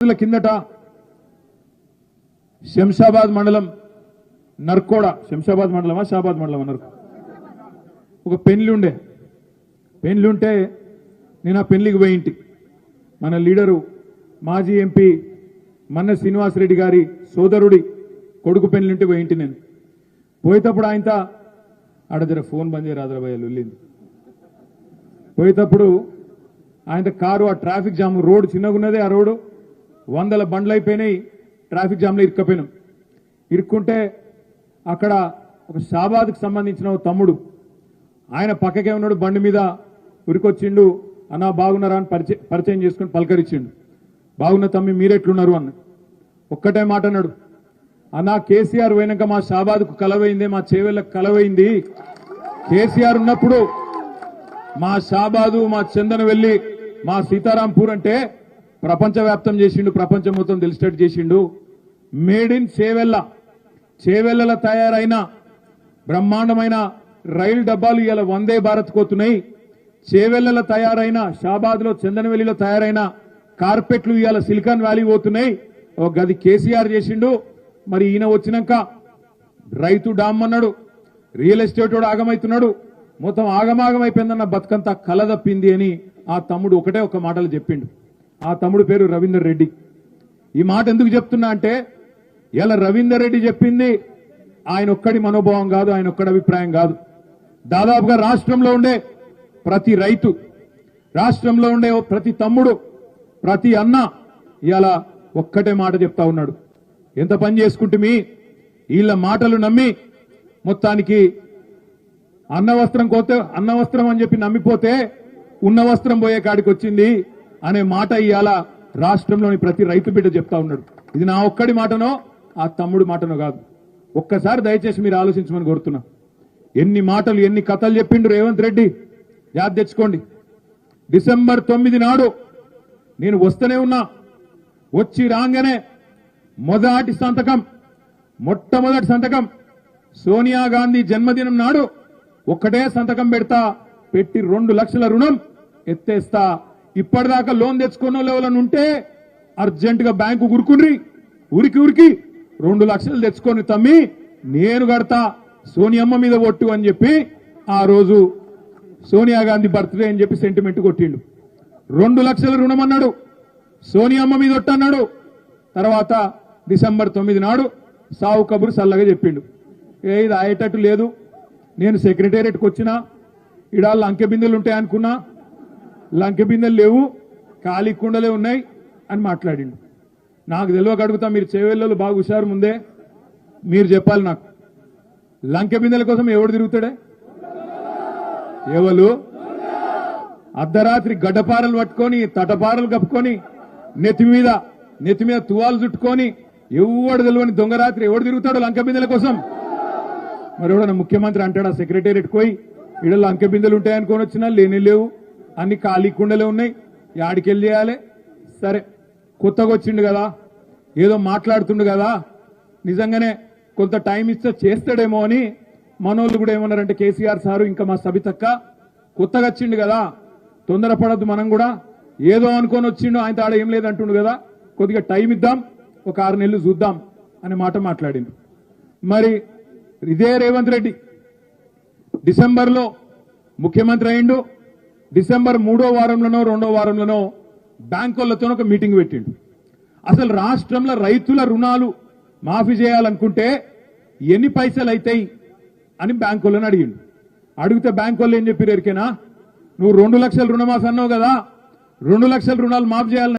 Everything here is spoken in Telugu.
రోజుల కిందట శంషాబాద్ మండలం నర్కోడ. శంషాబాద్ మండలమా? షాబాద్ మండలమా? నర్కో. ఒక పెళ్ళి ఉండే పెళ్ళి ఉంటే నేను ఆ పెళ్ళికి పోయింటి మన లీడరు మాజీ ఎంపీ మన్న శ్రీనివాసరెడ్డి గారి సోదరుడి కొడుకు పెండ్లుంటే ఉంటే పోయింటి నేను. పోయేటప్పుడు ఆయనతో ఆడ జర ఫోన్ బంద్ చేయరు రాదురాబాయ్ వెళ్ళింది. పోయేటప్పుడు ఆయన కారు ఆ ట్రాఫిక్ జామ్ రోడ్ చిన్నగున్నదే ఆ రోడ్డు. వందల బండ్లు అయిపోయినాయి ట్రాఫిక్ జామ్లో ఇరుక్కపోయినాం. ఇరుక్కుంటే అక్కడ ఒక షాబాద్కి సంబంధించిన ఒక తమ్ముడు ఆయన పక్కకే ఉన్నాడు బండి మీద ఉరికొచ్చిండు అన్న బాగున్నారా? అని పరిచయం పరిచయం చేసుకుని పలకరించిండు. బాగున్న తమ్మి మీరెట్లున్నారు? అన్న. ఒక్కటే మాట అన్నాడు. అన్న కేసీఆర్ పోయినాక మా షాబాద్కు కలవైంది మా చేవెళ్ళకు కలవైంది. కేసీఆర్ ఉన్నప్పుడు మా షాబాదు మా చందన వెళ్ళి మా సీతారాంపూర్ అంటే ప్రపంచవ్యాప్తం చేసిండు ప్రపంచం మొత్తం తెలిసేటట్టు చేసిండు. Made in Chevella. చేవెళ్ళల తయారైన బ్రహ్మాండమైన రైలు డబ్బాలు ఇవాళ వందే భారత్ కోతున్నాయి. చేవెళ్ళల తయారైన షాబాద్లో చందనవెల్లిలో తయారైన కార్పెట్లు ఇవాళ సిలికాన్ వ్యాలీ పోతున్నాయి. ఒక గది కేసీఆర్ చేసిండు. మరి ఈయన వచ్చినాక రైతు డామ్ అన్నాడు. రియల్ ఎస్టేట్ వాడు ఆగమైతున్నాడు. మొత్తం ఆగమాగమైపోయిందన్న బతుకంతా కలదప్పింది అని ఆ తమ్ముడు ఒకటే ఒక మాటలు చెప్పిండు. ఆ తమ్ముడు పేరు రవీందర్ రెడ్డి. ఈ మాట ఎందుకు చెప్తున్నా అంటే ఇలా రవీందర్ రెడ్డి చెప్పింది ఆయన ఒక్కడి మనోభావం కాదు ఆయన ఒక్కడి అభిప్రాయం కాదు. దాదాపుగా రాష్ట్రంలో ఉండే ప్రతి రైతు రాష్ట్రంలో ఉండే ప్రతి తమ్ముడు ప్రతి అన్న ఇలా ఒక్కటే మాట చెప్తా ఉన్నాడు. ఎంత పని చేసుకుంటుమి? వీళ్ళ మాటలు నమ్మి మొత్తానికి అన్న వస్త్రం కోతే అన్న వస్త్రం అని చెప్పి నమ్మిపోతే ఉన్న వస్త్రం పోయే కాడికి వచ్చింది. అనే మాట ఇవాళ రాష్ట్రంలోని ప్రతి రైతు బిడ్డ చెప్తా ఉన్నాడు. ఇది నా ఒక్కడి మాటనో ఆ తమ్ముడి మాటనో కాదు. ఒక్కసారి దయచేసి మీరు ఆలోచించమని కోరుతున్నా. ఎన్ని మాటలు ఎన్ని కథలు చెప్పిండు రేవంత్ రెడ్డి? యాద్ తెచ్చుకోండి. డిసెంబర్ తొమ్మిది నాడు నేను వస్తూనే ఉన్నా. వచ్చి రాగానే మొదటి సంతకం మొట్టమొదటి సంతకం. సోనియా గాంధీ జన్మదినం నాడు ఒక్కటే సంతకం పెడతా పెట్టి రెండు లక్షల రుణం ఎత్తేస్తా ఇప్పటిదాకా లోన్ తెచ్చుకున్న లెవెల్ ఉంటే అర్జెంట్గా బ్యాంకు ఉరుకుని ఉరికి ఉరికి రెండు లక్షలు తెచ్చుకొని తమ్మి నేను కడతా సోనియమ్మ మీద ఒట్టు అని చెప్పి ఆ రోజు సోనియా గాంధీ బర్త్డే అని చెప్పి సెంటిమెంట్ కొట్టిండు. రెండు లక్షల రుణం అన్నాడు. సోనియమ్మ మీద ఒట్టు అన్నాడు. తర్వాత డిసెంబర్ తొమ్మిది నాడు సావు కబురు సల్లగా చెప్పిండు. ఏ ఇది అయ్యేటట్టు లేదు. నేను సెక్రటేరియట్కి వచ్చినా ఇడాళ్ళు లంకె బిందెలు ఉంటాయనుకున్నా లంకె బిందెలు లేవు ఖాళీ కుండలే ఉన్నాయి అని మాట్లాడిండు. నాకు తెలియక అడుగుతా మీరు చేవెళ్ళలు బాగా హుషారు ముందే మీరు చెప్పాలి నాకు. లంకె బిందెల కోసం ఎవడు తిరుగుతాడే? ఎవరు అర్ధరాత్రి గడ్డపారలు పట్టుకొని తటపారలు కప్పుకొని నెత్తి మీద నెత్తి మీద తువాలు చుట్టుకొని ఎవడు తెలియని దొంగ రాత్రి ఎవడు తిరుగుతాడు లంక బిందెల కోసం? మరి ఎవడన్నా ముఖ్యమంత్రి అంటాడా సెక్రటేరియట్ పోయి ఈడ లంక బిందెలు ఉంటాయనుకొని వచ్చినా లేనే లేవు. అన్ని ఖాళీ కుండలే ఉన్నాయి. యాడికెళ్ళి చేయాలి? సరే. కొత్తగా వచ్చిండు కదా. ఏదో మాట్లాడుతుండు కదా. నిజంగానే కొంత టైం ఇస్తే చేస్తాడేమో అని మనోళ్ళు కూడా ఏమన్నారంటే కేసీఆర్ సారు ఇంకా మా సబితక్క కొత్తగా వచ్చిండు కదా. తొందరపడద్దు మనం కూడా. ఏదో అనుకొని వచ్చిండు ఆయన ఆడ ఏం లేదంటుండు కదా. కొద్దిగా టైం ఇద్దాం ఒక ఆరు నెలలు చూద్దాం అనే మాట మాట్లాడింది మరి ఇదే రేవంత్ రెడ్డి. డిసెంబర్లో ముఖ్యమంత్రి అయిండు డిసెంబర్ మూడో వారంలోనో రెండో వారంలోనో బ్యాంకులతో ఒక మీటింగ్ పెట్టిండు. అసలు రాష్ట్రంలో రైతుల రుణాలు మాఫీ చేయాలనుకుంటే ఎన్ని పైసలు అవుతాయి అని బ్యాంకులను అడిగిండు. అడిగితే బ్యాంకు వాళ్ళు ఏం చెప్పారు ఎరికేనా? నువ్వు రెండు లక్షల రుణమాఫీ అన్నావు కదా రెండు లక్షల రుణాలు మాఫీ చేయాలని